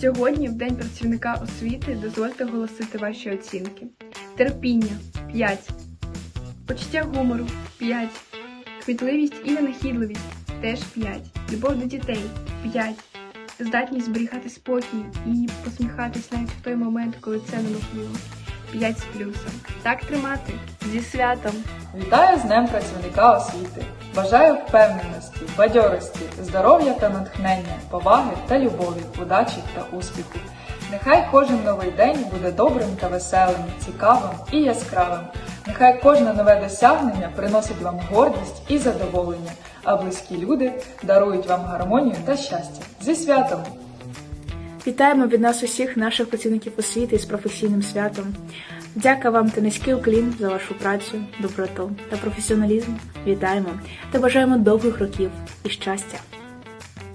Сьогодні, в День працівника освіти, дозвольте оголосити ваші оцінки. Терпіння 5. Почуття гумору 5. Кмітливість і винахідливість теж 5. Любов до дітей 5. Здатність зберігати спокій і посміхатись навіть в той момент, коли це неможливо. 5 з плюсом. Так тримати. Зі святом! Вітаю з Днем працівника освіти. Бажаю впевненості, бадьорості, здоров'я та натхнення, поваги та любові, удачі та успіху. Нехай кожен новий день буде добрим та веселим, цікавим і яскравим. Нехай кожне нове досягнення приносить вам гордість і задоволення, а близькі люди дарують вам гармонію та щастя. Зі святом! Вітаємо від нас усіх наших працівників освіти з професійним святом. Дяка вам та низький уклін за вашу працю, доброту та професіоналізм. Вітаємо та бажаємо довгих років і щастя.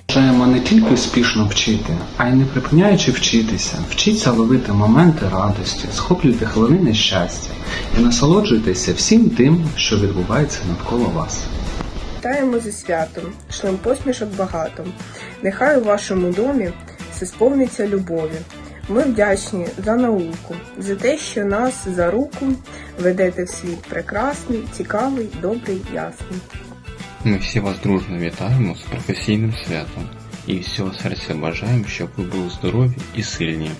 Бажаємо не тільки успішно вчити, а й не припиняючи вчитися. Вчіться ловити моменти радості, схоплюйте хвилини щастя і насолоджуйтеся всім тим, що відбувається навколо вас. Вітаємо зі святом, шлем посмішок багато. Нехай у вашому домі все сповниться любові. Ми вдячні за науку, за те, що нас за руку ведете в світ прекрасний, цікавий, добрий, ясний. Ми всі вас дружно вітаємо з професійним святом і всього серця бажаємо, щоб ви були здорові і сильні.